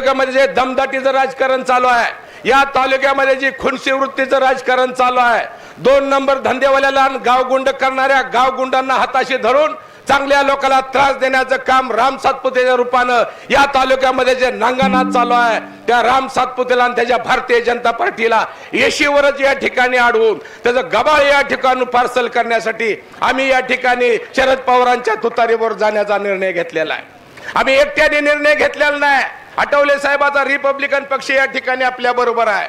तालुक्यामध्ये जे दमदाटीचं राजकारण चालू आहे या तालुक्यामध्ये जी खुनशी वृत्तीचं राजकारण चालू आहे दोन नंबर धंदेवाल्याला गावगुंड करणाऱ्या गावगुंडांना हाताशी धरून चांगल्या लोकांना त्रास देण्याचं काम राम सातपुतेच्या रूपानं या तालुक्यामध्ये जे नांगणात चालू आहे त्या राम सातपुतेला आणि त्याच्या भारतीय जनता पार्टीला येशीवरच या ठिकाणी अडवून त्याचं गबाळ या ठिकाणी पार्सल करण्यासाठी आम्ही या ठिकाणी शरद पवारांच्या तुतारीवर जाण्याचा निर्णय घेतलेला आहे. आम्ही एकट्याने निर्णय घेतलेला नाही. आठवले साहेबाचा रिपब्लिकन पक्ष या ठिकाणी आपल्या बरोबर आहे.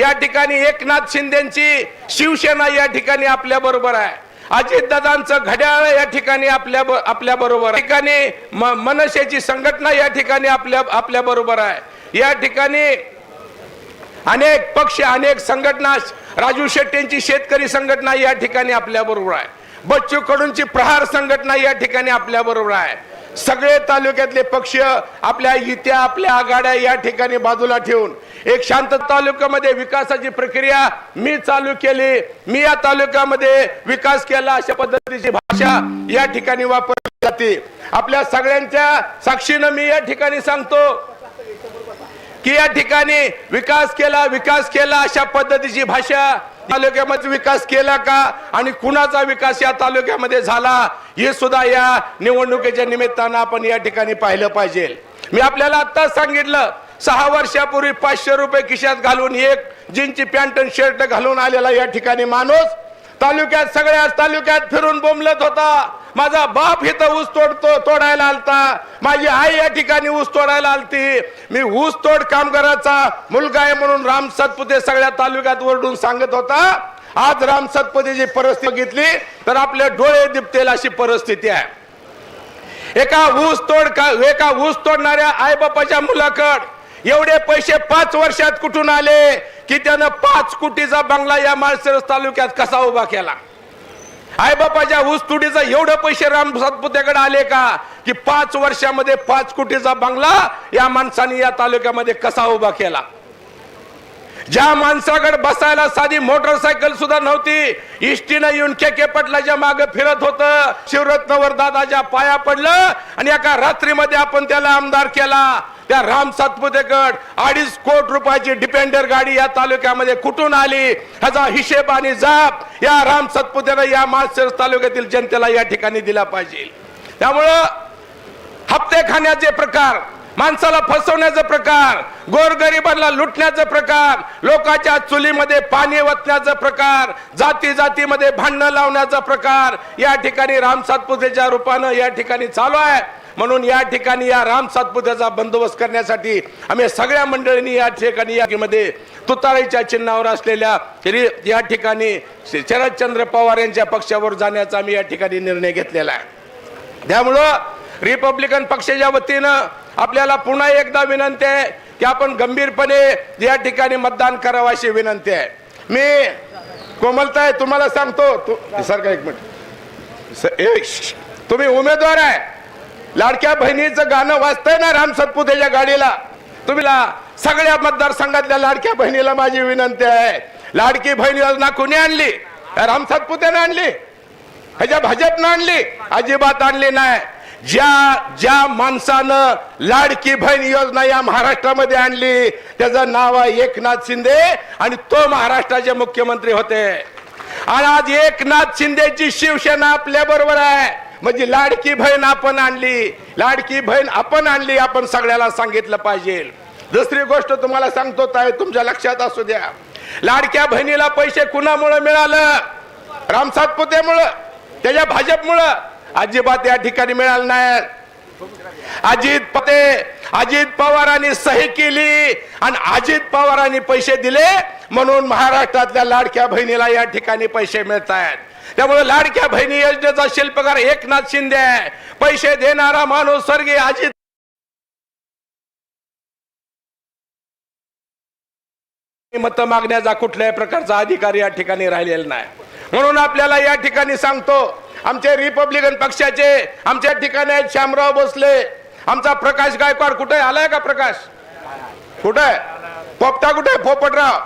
या ठिकाणी एकनाथ शिंदेची शिवसेना या ठिकाणी आपल्या बरोबर आहे. अजितदादांचं घड्याळ या ठिकाणी आपल्या आपल्या बरोबर ठिकाणी म- मनसेची संघटना या ठिकाणी आपल्या आपल्या बरोबर आहे. या ठिकाणी अनेक पक्ष अनेक संघटना राजू शेट्टींची शेतकरी संघटना या ठिकाणी आपल्या बरोबर आहे. बच्चू कडूंची प्रहार संघटना या ठिकाणी आपल्या बरोबर आहे. सगळे तालुक्यातले पक्ष आपल्या इत्या आपल्या आघाड्या या ठिकाणी बाजूला ठेवून एक शांत तालुक्यामध्ये विकासाची प्रक्रिया मी चालू केली. मी या तालुक्यामध्ये विकास केला अशा पद्धतीची भाषा या ठिकाणी वापरली जाते. आपल्या सगळ्यांच्या साक्षीनं मी या ठिकाणी सांगतो की या ठिकाणी विकास केला विकास केला अशा पद्धतीची भाषा तालुक्यामध्ये विकास केला का? आणि कुणाचा विकास या तालुक्यामध्ये झाला? हे सुद्धा या निवडणुकीच्या निमित्तानं आपण या ठिकाणी पाहिलं पाहिजे. मी आपल्याला आत्ताच सांगितलं सहा वर्षापूर्वी पाचशे रुपये खिशात घालून एक जीनची पॅन्ट आणि शर्ट घालून आलेला या ठिकाणी माणूस तालुक्यात सगळ्याच तालुक्यात फिरून बोंबलत होता. माझा बाप इथं ऊस तोडतो तोडायला आलता. माझी आई या ठिकाणी ऊस तोडायला आलती. मी ऊस तोड कामगाराचा मुलगा आहे म्हणून राम सतपुते सगळ्या तालुक्यात ओरडून सांगत होता. आज राम सतपुतेची परिस्थिती बघितली तर आपले डोळे दिपतेल अशी परिस्थिती आहे. एका ऊस तोड का एका ऊस तोडणाऱ्या आईबापाच्या मुलाकड एवढे पैसे पाच वर्षात कुठून आले की त्यानं पाच कोटीचा बंगला या माळशिरस तालुक्यात कसा उभा केला? आई बापाच्या ऊस तुडीचा एवढे पैसे राम सातपुत्याकडे आले का की पाच वर्षामध्ये पाच कोटीचा बंगला या माणसाने या तालुक्यामध्ये कसा उभा केला? ज्या माणसाकडे बसायला साधी मोटरसायकल सुद्धा नव्हती इष्टीनं येऊन केके पटलाच्या माग फिरत होत शिवरत्नवर दादाच्या पाया पडलं आणि एका रात्रीमध्ये आपण त्याला आमदार केला. त्या राम सातपुतेकड अडीच कोट रुपयाची डिपेंडर गाडी या तालुक्यामध्ये कुठून आली? ह्याचा हिशेब आणि जाप या राम सातपुतेनं या माळशिरस तालुक्यातील जनतेला या ठिकाणी दिला पाहिजे. त्यामुळं हप्ते खाण्याचे प्रकार माणसाला फसवण्याचा प्रकार गोरगरिबांना लुटण्याचा प्रकार लोकांच्या चुलीमध्ये पाणी वतण्याचा प्रकार जाती जातीमध्ये भांडणं लावण्याचा प्रकार या ठिकाणी राम सातपुतेच्या रूपानं या ठिकाणी चालू आहे. म्हणून या ठिकाणी या राम सातपुत्याचा बंदोबस्त करण्यासाठी आम्ही सगळ्या मंडळींनी या ठिकाणी यामध्ये तुताराईच्या तुतारीच्या चिन्हावर असलेल्या या ठिकाणी शरदचंद्र पवार यांच्या पक्षावर जाण्याचा आम्ही या ठिकाणी निर्णय घेतलेला आहे. त्यामुळं रिपब्लिकन पक्षाच्या वतीनं आपल्याला पुन्हा एकदा विनंती आहे की आपण गंभीरपणे या ठिकाणी मतदान करावं अशी विनंती आहे. मी कोमलताय तुम्हाला सांगतो तू सर का एक मिनिट. तुम्ही उमेदवार आहे. लाडक्या बहिणीचं गाणं वाजतंय ना राम सतपुतेच्या गाडीला. तुम्ही सगळ्या मतदारसंघातल्या लाडक्या बहिणीला माझी विनंती आहे. लाडकी बहीण योजना कुणी आणली? राम सातपुतेने आणली? ह्याच्या भाजपनं आणली? अजिबात आणली नाही. ज्या ज्या माणसानं लाडकी बहीण योजना या महाराष्ट्रामध्ये आणली त्याचं नाव आहे एकनाथ शिंदे आणि तो महाराष्ट्राचे मुख्यमंत्री होते. आणि आज एकनाथ शिंदेची शिवसेना आपल्या बरोबर आहे. म्हणजे लाडकी बहीण आपण आणली लाडकी बहीण आपण आणली आपण सगळ्याला सांगितलं पाहिजे. दुसरी गोष्ट तुम्हाला सांगतो ताई तुमच्या लक्षात असू द्या. लाडक्या बहिणीला पैसे कुणामुळं मिळालं? राम सातपुतेमुळं त्याच्या भाजपमुळं. अजिबात या ठिकाणी मिळालं नाही. अजित पते अजित पवारांनी सही केली आणि अजित पवारांनी पैसे दिले म्हणून महाराष्ट्रातल्या लाडक्या बहिणीला या ठिकाणी पैसे मिळत आहेत त्यामुळे लाडक्या बहिणी योजनेचा शिल्पकार एकनाथ शिंदे आहे. पैसे देणारा माणूस स्वर्गीय अजित मत मागण्याचा कुठल्याही प्रकारचा अधिकार या ठिकाणी राहिलेला नाही. म्हणून आपल्याला या ठिकाणी सांगतो आमचे रिपब्लिकन पक्षाचे आमच्या ठिकाणी आहेत श्यामराव भोसले. आमचा प्रकाश गायकवाड कुठे आलाय का प्रकाश? कुठे? पोपटा कुठे पोपटराव.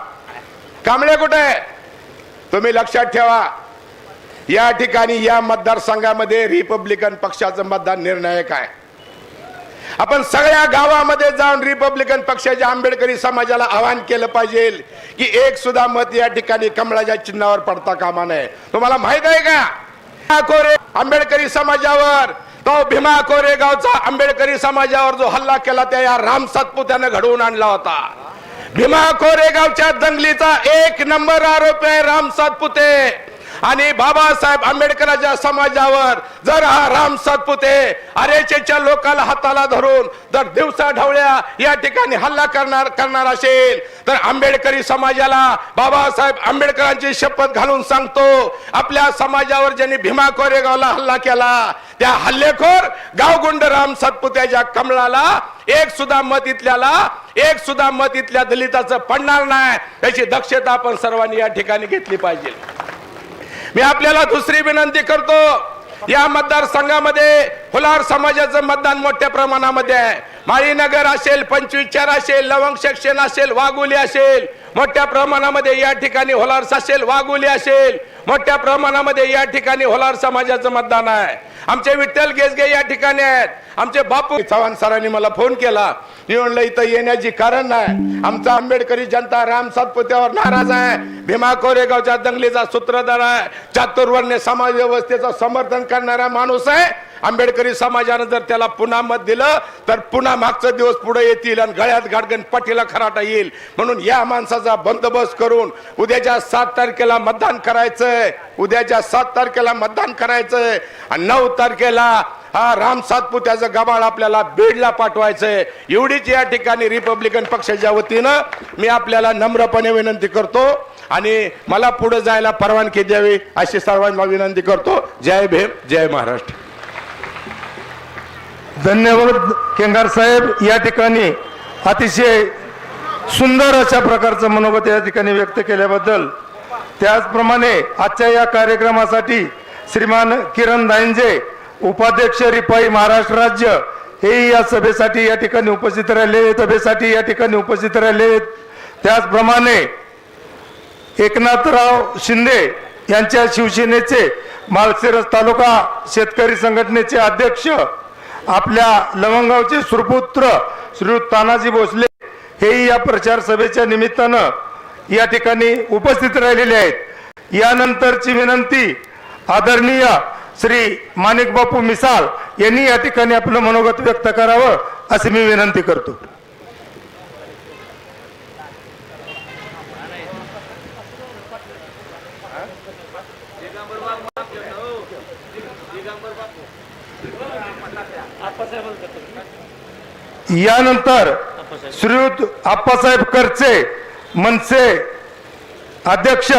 कांबळे कुठे तुम्ही लक्षात ठेवा. या ठिकाणी या मतदारसंघामध्ये रिपब्लिकन पक्षाचं मतदान निर्णायक आहे. आपण सगळ्या गावामध्ये जाऊन रिपब्लिकन पक्षाच्या आंबेडकरी समाजाला आवाहन केलं पाहिजे की एक सुद्धा मत या ठिकाणी कमळाच्या चिन्हावर पडता कामा नये. तुम्हाला माहीत आहे का? कोरे आंबेडकरी समाजावर. तो भीमा कोरेगावचा आंबेडकरी समाजावर जो हल्ला केला त्या या राम सातपुत्यानं घडवून आणला होता. भीमा कोरेगावच्या दंगलीचा एक नंबर आरोप आहे राम सातपुते. आणि बाबासाहेब आंबेडकरांच्या समाजावर जर हा राम सातपुते आरेचेच्या लोकांना हाताला धरून जर दिवसा ढवळ्या या ठिकाणी हल्ला करणार करणार असेल तर आंबेडकरी समाजाला बाबासाहेब आंबेडकरांची शपथ घालून सांगतो आपल्या समाजावर ज्यांनी भीमा कोरेगावला हल्ला केला त्या हल्लेखोर गावगुंड राम सातपुत्याच्या कमळाला एक सुद्धा मत इथल्याला एक सुद्धा मत इथल्या दलिताचं पडणार नाही याची दक्षता आपण सर्वांनी या ठिकाणी घेतली पाहिजे. मी आपल्याला दुसरी विनंती करतो या मतदारसंघामध्ये होलार समाजाचं मतदान मोठ्या प्रमाणामध्ये आहे. माळीनगर असेल पंचवीस चार असेल लवंग सेक्शन असेल वाघोली असेल मोठ्या प्रमाणामध्ये या ठिकाणी होलार्स असेल वाघोली असेल मोठ्या प्रमाणामध्ये या ठिकाणी होलार समाजाचं मतदान आहे. आमचे विठ्ठल गेसगे या ठिकाणी आहेत. आमचे बापू चव्हाण सरांनी मला फोन केला. निवडलं म्हणलं इथं येण्याची कारण नाही. आमचा आंबेडकरी जनता राम सातपुत्यावर नाराज आहे. भीमा कोरेगावच्या दंगलीचा सूत्रधार आहे. चातुर्वर्ण्य समाज व्यवस्थेचं समर्थन करणारा माणूस आहे. आंबेडकरी समाजानं जर त्याला पुन्हा मत दिलं तर पुन्हा मागचा दिवस पुढे येतील आणि गळ्यात गाडगण पाठीला खराटा येईल. म्हणून या माणसाचा बंदोबस्त करून उद्याच्या सात तारखेला मतदान करायचंय. उद्याच्या सात तारखेला मतदान करायचंय. आणि नऊ तारखेला हा राम सातपुत्याचं गबाळ आपल्याला बीडला पाठवायचंय. एवढीच या ठिकाणी रिपब्लिकन पक्षाच्या वतीनं मी आपल्याला नम्रपणे विनंती करतो आणि मला पुढे जायला परवानगी द्यावी अशी सर्वांना विनंती करतो. जय भीम जय महाराष्ट्र. धन्यवाद केंगार साहेब. या ठिकाणी अतिशय सुंदर अशा प्रकारचं मनोगत या ठिकाणी व्यक्त केल्याबद्दल त्याचप्रमाणे आजच्या या कार्यक्रमासाठी श्रीमान किरण दायंजे उपाध्यक्ष रिपाई महाराष्ट्र राज्य हेही या सभेसाठी या ठिकाणी उपस्थित राहिले सभेसाठी या ठिकाणी उपस्थित राहिले त्याचप्रमाणे एकनाथराव शिंदे यांच्या शिवसेनेचे माळशिरस तालुका शेतकरी संघटनेचे अध्यक्ष आपल्या लवंगावचे सुरपुत्र श्री तानाजी भोसले हेही या प्रचार सभेच्या निमित्तानं या ठिकाणी उपस्थित राहिलेले आहेत. यानंतरची विनंती आदरणीय श्री माणिक बापू मिसाल यांनी या ठिकाणी आपलं मनोगत व्यक्त करावं अशी मी विनंती करतो. यानंतर श्रीयुत आप्पासाहेब करचे मनसे अध्यक्ष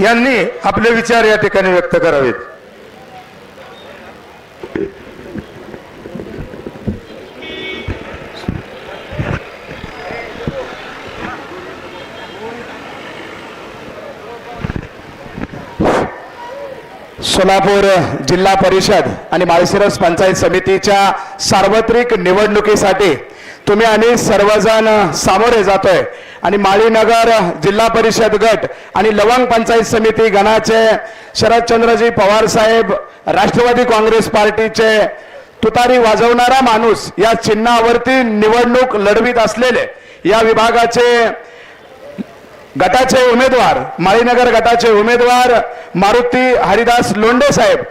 यांनी आपले विचार या ठिकाणी व्यक्त करावेत. सोलापूर जिल्हा परिषद आणि माळशिरस पंचायत समितीच्या सार्वत्रिक निवडणुकीसाठी तुम्ही आणि सर्वजण सामोरे जातोय. आणि माळीनगर जिल्हा परिषद गट आणि लवंग पंचायत समिती गणाचे शरदचंद्रजी पवार साहेब राष्ट्रवादी काँग्रेस पार्टीचे तुतारी वाजवणारा माणूस या चिन्हावरती निवडणूक लढवित असलेले या विभागाचे गटाचे उमेदवार माळीनगर गटाचे उमेदवार मारुती हरिदास लोंडे साहेब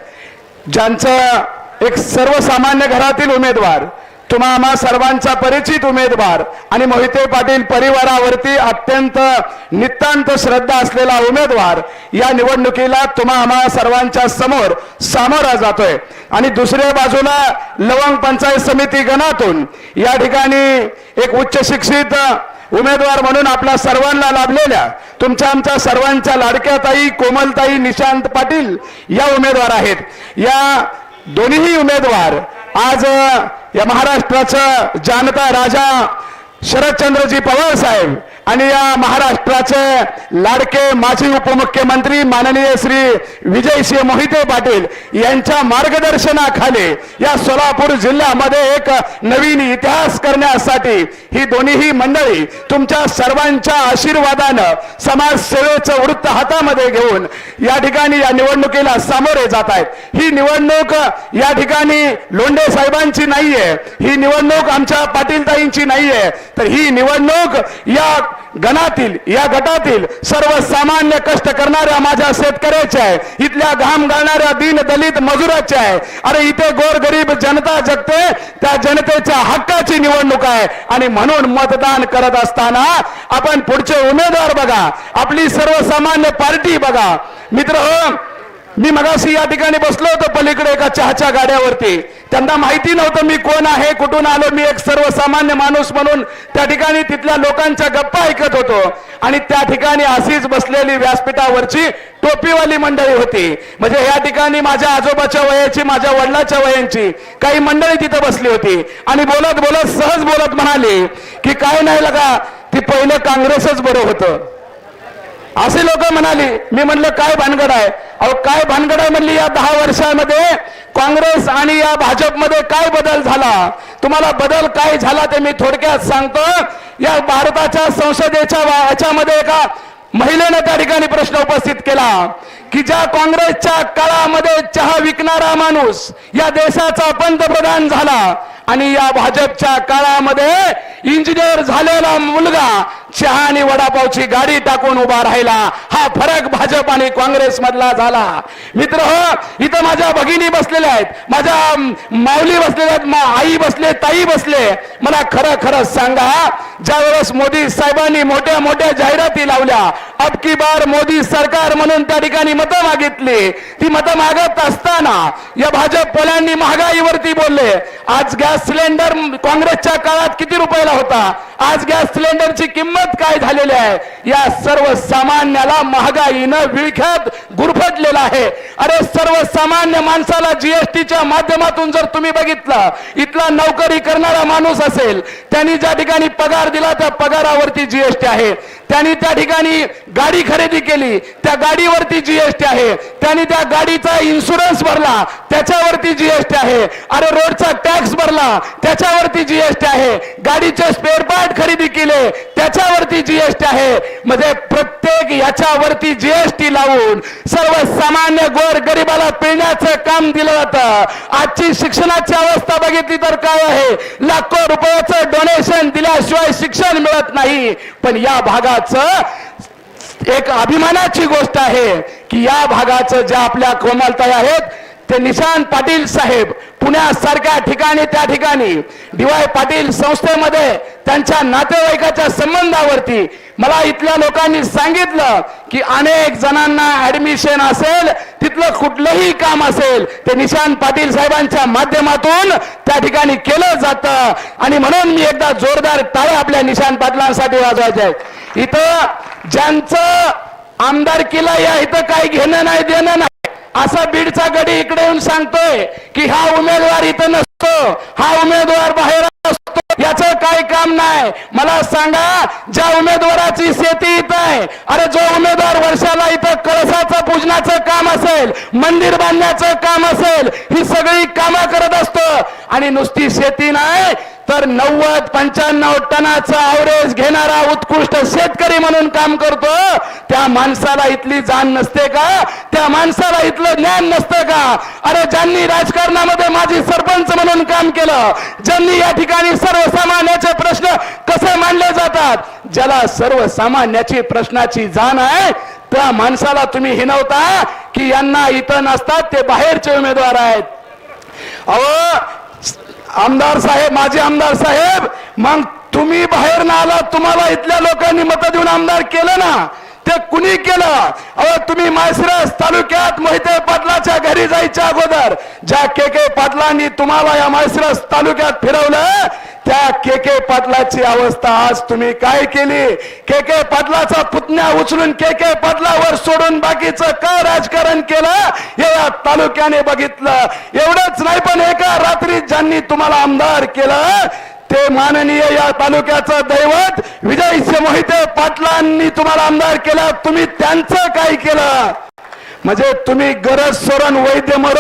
ज्यांचं एक सर्वसामान्य घरातील उमेदवार तुम्हा आम्हा सर्वांचा परिचित उमेदवार आणि मोहिते पाटील परिवारावरती अत्यंत नितांत श्रद्धा असलेला उमेदवार या निवडणुकीला तुम्हा आम्हा सर्वांच्या समोर सामोरा जातोय. आणि दुसऱ्या बाजूला लवंग पंचायत समिती गणातून या ठिकाणी एक उच्च शिक्षित उमेदवार म्हणून आपल्या सर्वांना लाभलेल्या तुमच्या आमच्या सर्वांच्या लाडक्याताई कोमलताई निशांत पाटील या उमेदवार आहेत. या दोन्ही उमेदवार आज या महाराष्ट्राचं जानता राजा शरदचंद्रजी पवार साहेब आणि या महाराष्ट्राचे लाडके माजी उपमुख्यमंत्री माननीय श्री विजयसिंह मोहिते पाटील यांच्या मार्गदर्शनाखाली या सोलापूर जिल्ह्यामध्ये एक नवीन इतिहास करण्यासाठी ही दोन्ही मंडळी तुमच्या सर्वांच्या आशीर्वादानं समाजसेवेचं वृत्त हातामध्ये घेऊन या ठिकाणी या निवडणुकीला सामोरे जात आहेत. ही निवडणूक या ठिकाणी लोंढे साहेबांची नाहीये. ही निवडणूक आमच्या पाटीलताईंची नाहीये. तर ही निवडणूक या गणातील या गटातील सर्वसामान्य कष्ट करणाऱ्या माझ्या शेतकऱ्याच्या आहे इथल्या घाम घालणाऱ्या दीन दलित मजुराच्या आहे. अरे इथे गोरगरीब जनता जगते त्या जनतेच्या हक्काची निवडणूक आहे. आणि म्हणून मतदान करत असताना आपण पुढचे उमेदवार बघा आपली सर्वसामान्य पार्टी बघा. मित्र हो मी मगाशी या ठिकाणी बसलो होतो पलीकडे एका चहाच्या गाड्यावरती. त्यांना माहिती नव्हतं मी कोण आहे कुठून आलो मी एक सर्वसामान्य माणूस म्हणून त्या ठिकाणी तिथल्या लोकांच्या गप्पा ऐकत होतो. आणि त्या ठिकाणी अशीच बसलेली व्यासपीठावरची टोपीवाली मंडळी होती. म्हणजे या ठिकाणी माझ्या आजोबाच्या वयाची माझ्या वडिलाच्या वयांची काही मंडळी तिथं बसली होती. आणि बोलत बोलत सहज बोलत म्हणाली की काय नाही लगा ती पहिलं काँग्रेसच बरं होतं. असे लोक म्हणाली मी म्हणलं काय भानगड आहे? अहो काय भानगड आहे? म्हणली या दहा वर्षामध्ये काँग्रेस आणि या भाजपमध्ये काय बदल झाला? तुम्हाला बदल काय झाला ते मी थोडक्यात सांगतो. या भारताच्या संसदेच्या याच्यामध्ये एका महिलेनं त्या ठिकाणी प्रश्न उपस्थित केला की ज्या काँग्रेसच्या काळामध्ये चहा विकणारा माणूस या देशाचा पंतप्रधान झाला आणि या भाजपच्या काळामध्ये इंजिनियर झालेला मुलगा चहा आणि वडापावची गाडी टाकून उभा राहिला. हा फरक भाजप आणि काँग्रेस मधला झाला. मित्र हो इथं माझ्या भगिनी बसलेल्या आहेत. माझ्या माऊली बसलेल्या आहेत मा- आई बसले ताई बसले. मला खरं खरं सांगा ज्या वेळेस मोदी साहेबांनी मोठ्या मोठ्या जाहिराती लावल्या अब की बार मोदी सरकार म्हणून त्या ठिकाणी मतं मागितली. ती मतं मागत असताना या भाजप पोलांनी महागाईवरती बोलले. आज गॅस सिलेंडर काँग्रेसच्या काळात किती रुपयाला होता? आज गॅस सिलेंडरची किंमत काय झालेली आहे? या सर्वसामान्याला महागाईनं विळख्यात गुरफटलेला आहे. अरे सर्वसामान्य माणसाला जीएसटीच्या माध्यमातून जर तुम्ही बघितलं इथला नोकरी करणारा माणूस असेल त्यांनी ज्या ठिकाणी पगार दिला त्या पगारावरती जीएसटी आहे. त्यांनी त्या ठिकाणी गाडी खरेदी केली त्या गाडीवरती जीएसटी आहे. त्यांनी त्या गाडीचा इन्शुरन्स भरला त्याच्यावरती जीएसटी आहे. अरे रोडचा टॅक्स भरला त्याच्यावरती जीएसटी आहे. गाडीचे स्पेअर पार्ट खरेदी केले त्याच्यावरती जीएसटी आहे. म्हणजे प्रत्येक याच्यावरती जीएसटी लावून सर्वसामान्य गोर गरिबाला पिळण्याचं काम दिलं जातं. आजची शिक्षणाची अवस्था बघितली तर काय आहे? लाखो रुपयाचं डोनेशन दिल्याशिवाय शिक्षण मिळत नाही. पण या भागाचं एक अभिमानाची गोष्ट आहे की या भागाचं ज्या आपल्या कोमलताई आहेत ते निशांत पाटील साहेब पुण्यासारख्या ठिकाणी त्या ठिकाणी डीवाय पाटील संस्थेमध्ये त्यांच्या नातेवाईकाच्या संबंधावरती मला इथल्या लोकांनी सांगितलं की अनेक जणांना ऍडमिशन असेल तिथलं कुठलंही काम असेल ते निशांत पाटील साहेबांच्या माध्यमातून त्या ठिकाणी केलं जातं. आणि म्हणून मी एकदा जोरदार टाळे आपल्या निशांत पाटलांसाठी वाजवायचे आहेत. इथं ज्यांचं आमदारकीला या इथं काही घेणं नाही देणं नाही असा बीडचा गडी इकडे येऊन सांगतोय की हा उमेदवार इथं नसतो हा उमेदवार बाहेर असतो याच काही काम नाही. मला सांगा ज्या उमेदवाराची शेती इथं आहे अरे जो उमेदवार वर्षाला इथं कळसाचं पूजनाचं काम असेल मंदिर बांधण्याचं काम असेल ही सगळी कामं करत असतो. आणि नुसती शेती नाही तर नव्वद पंच्याण्णव टनाचा आवरेज घेणारा उत्कृष्ट शेतकरी म्हणून काम करतो. त्या माणसाला इथली जाण नसते का? त्या माणसाला इथलं ज्ञान नसतं का? अरे ज्यांनी राजकारणामध्ये माझी सरपंच म्हणून काम केलं ज्यांनी या ठिकाणी सर्वसामान्याचे प्रश्न कसे मांडले जातात? ज्याला सर्वसामान्याची प्रश्नाची जाण आहे त्या माणसाला तुम्ही हिनवता की यांना इथं नसतात ते बाहेरचे उमेदवार आहेत. अहो आमदार साहेब माझे आमदार साहेब मग तुम्ही बाहेर ना आला तुम्हाला इथल्या लोकांनी मत देऊन आमदार केलं ना? ते कुणी केलं? अहो तुम्ही माळशिरस तालुक्यात मोहिते पाटलाच्या घरी जायच्या अगोदर. ज्या के के पाटलांनी तुम्हाला या माळशिरस तालुक्यात फिरवलं त्या के के पाटलाची अवस्था आज तुम्ही काय केली? के के पाटलाचा पुतण्या उचलून के के पाटलावर सोडून बाकीचं का राजकारण केलं? हे या तालुक्याने बघितलं. एवढंच नाही पण एका रात्री ज्यांनी तुम्हाला आमदार केलं ते माननीय या तालुक्याचं दैवत विजय मोहिते पाटलांनी तुम्हाला आमदार केला. तुम्ही त्यांचं काय केलं. म्हणजे तुम्ही गरज सोरण वैद्य मर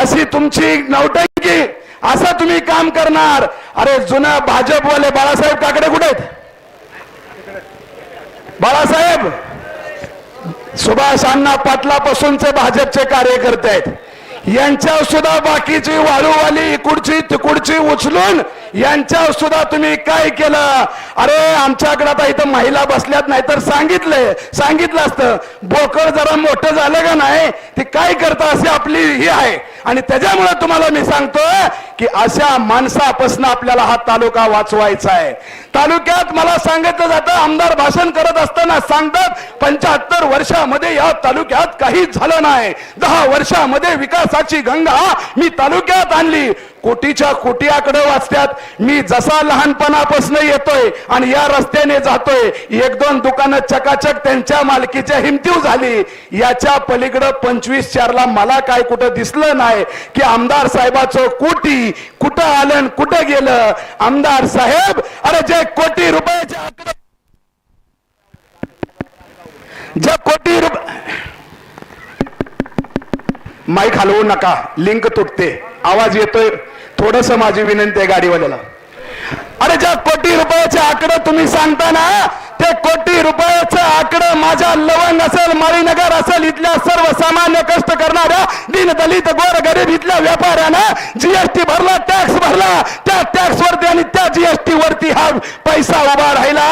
अशी तुमची नवटंकी असं तुम्ही काम करणार. अरे जुना भाजपवाले बाळासाहेब काकडे कुठे बाळासाहेब सुभाष अण्णा पाटलापासूनचे भाजपचे कार्यकर्ते आहेत. यांच्यावर सुद्धा बाकीची वाळूवाली इकडची तिकडची उचलून यांच्यावर सुद्धा तुम्ही काय केलं? अरे आमच्याकडे आता इथं महिला बसल्यात नाही तर सांगितलंय. सांगितलं असतं बोकड जरा मोठं झालं का नाही ती काय करता अशी आपली ही आहे. आणि त्याच्यामुळे तुम्हाला मी सांगतो की अशा माणसापासून आपल्याला हा तालुका वाचवायचा आहे. तालुक्यात मला सांगितलं जातं आमदार भाषण करत असताना सांगतात पंच्याहत्तर वर्षामध्ये या तालुक्यात काहीच झालं नाही. दहा वर्षामध्ये विकासाची गंगा मी तालुक्यात आणली. कोटीच्या कोटीयाकडे वाचत्यात. मी जसा लहानपणापासून येतोय आणि या रस्त्याने जातोय एक दोन दुकानं चकाचक त्यांच्या मालकीच्या हिमतीव झाली. याच्या पलीकडं पंचवीस चारला मला काय कुठं दिसलं नाही की आमदार साहेबाचं कोटी कुठं आलं कुठं गेलं. आमदार साहेब अरे जे कोटी रुपयाच्या आकडे जे कोटी रुपये माईक हलवू नका लिंक तुटते आवाज येतोय थोडस माझी विनंती आहे गाडीवाल्याला. अरे ज्या कोटी रुपयाचे आकडे तुम्ही सांगता ना ते कोटी रुपयाचं आकडं माझ्या लवंग असेल मरीनगर असेल इथल्या सर्वसामान्य कष्ट करणाऱ्या दिन दलित गोर गरीब इथल्या व्यापाऱ्यानं जीएसटी भरला टॅक्स भरला. त्या टॅक्स वरती आणि त्या जीएसटी वरती हा पैसा उभा राहिला.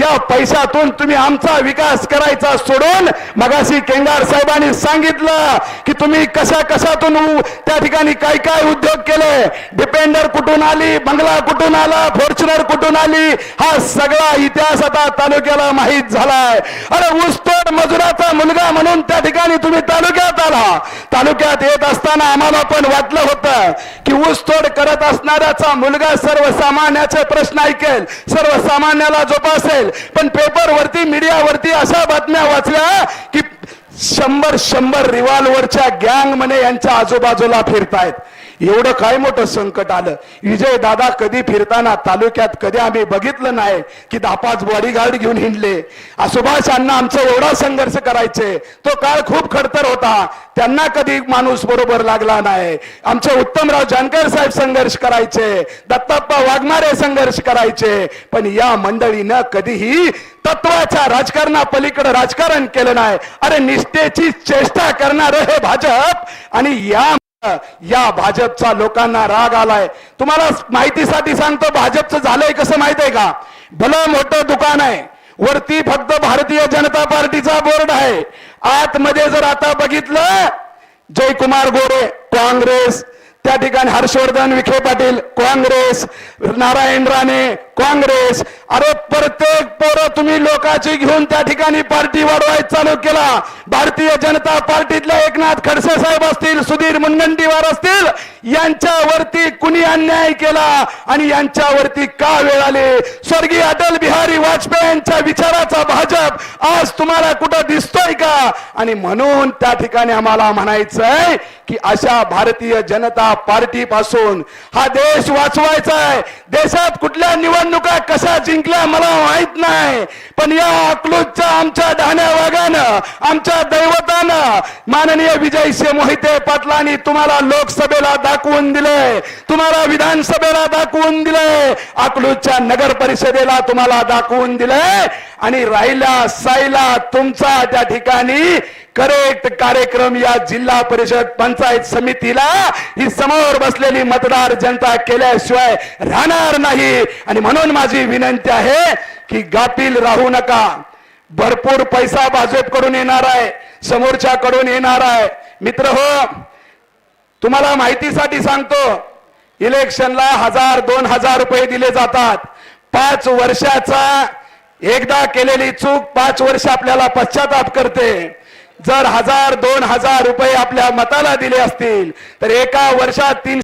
या पैशातून तुम्ही आमचा विकास करायचा सोडून मगाशी केंगार साहेबांनी सांगितलं की तुम्ही कशा कशातून त्या ठिकाणी काय काय उद्योग केले? डिपेंडर कुठून आली? बंगला कुठून आला? फॉर्च्युनर कुठून आली? हा सगळा इतिहास आता तालुक्याला माहीत झालाय. अरे ऊसतोड मजुराचा मुलगा म्हणून त्या ठिकाणी तुम्ही तालुक्यात आला. तालुक्यात येत असताना आम्हाला पण वाटलं होतं की ऊसतोड करत असणाऱ्याचा मुलगा सर्वसामान्याचे प्रश्न ऐकेल. सर्वसामान्याला असेल. पण पेपरवरती मीडियावरती अशा बातम्या वाचल्या की शंभर शंभर रिव्हॉल्वरच्या गँग म्हणे यांच्या आजूबाजूला फिरतायत. एवढं काय मोठं संकट आलं? विजय दादा कधी फिरताना तालुक्यात कधी आम्ही बघितलं नाही की दापाच बॉडीगार्ड घेऊन हिंडले. आ, सुभाष अण्णा आमचा एवढा संघर्ष करायचे. तो काळ खूप खडतर होता. त्यांना कधी माणूस बरोबर लागला नाही. आमचे उत्तमराव जानकर साहेब संघर्ष करायचे. दत्ताप्पा वाघमारे संघर्ष करायचे. पण या मंडळीनं कधीही तत्वाच्या राजकारणापलीकडे राजकारण केलं नाही. अरे निष्ठेची चेष्टा करणार हे भाजप आणि या या भाजपचा लोकांना राग आलाय. तुम्हाला माहितीसाठी सांगतो भाजपचं झालंय कसं माहीत आहे का? भलं मोठं दुकान आहे. वरती फक्त भारतीय जनता पार्टीचा बोर्ड आहे. आतमध्ये जर आता बघितलं जयकुमार गोरे काँग्रेस. त्या ठिकाणी हर्षवर्धन विखे पाटील काँग्रेस. नारायण राणे काँग्रेस. अरे प्रत्येक पोरं तुम्ही लोकांची घेऊन त्या ठिकाणी पार्टी वाढवायला चालू केला. भारतीय जनता पार्टीतले एकनाथ खडसे साहेब असतील सुधीर मुनगंटीवार असतील यांच्यावरती कुणी अन्याय केला आणि यांच्यावरती का वेळ आले? स्वर्गीय अटल बिहारी वाजपेयी यांच्या विचाराचा भाजप आज तुम्हाला कुठं दिसतोय का? आणि म्हणून त्या ठिकाणी आम्हाला म्हणायचंय की अशा भारतीय जनता पार्टी पासून हा देश वाचवायचा आहे देशात कुठल्या निवडणुका कशा जिंकल्या मला माहीत नाही. पण या अकलूजच्या आमच्या ढाण्या वागानं आमच्या दैवतानं माननीय विजयसिंह मोहिते पाटलांनी तुम्हाला लोकसभेला दाखवून दिलंय तुम्हाला विधानसभेला दाखवून दिलंय अकलूजच्या नगर परिषदेला तुम्हाला दाखवून दिलंय आणि राहिला साईला तुमचा त्या ठिकाणी करेक्ट कार्यक्रम या जिल्हा परिषद पंचायत समितीला ही समोर बसलेली मतदार जनता केल्याशिवाय राहणार नाही. आणि म्हणून माझी विनंती आहे की गापील राहू नका. भरपूर पैसा भाजपकडून येणार आहे समोरच्याकडून येणार आहे. मित्र हो तुम्हाला माहितीसाठी सांगतो इलेक्शनला हजार दोन हजार रुपये दिले जातात. पाच वर्षाचा एकदा केलेली चूक पाच वर्ष आपल्याला पश्चाताप करते. जर हजार दोन हजार रुपये आपल्या मताला दिले असतील तर एका वर्षात तीन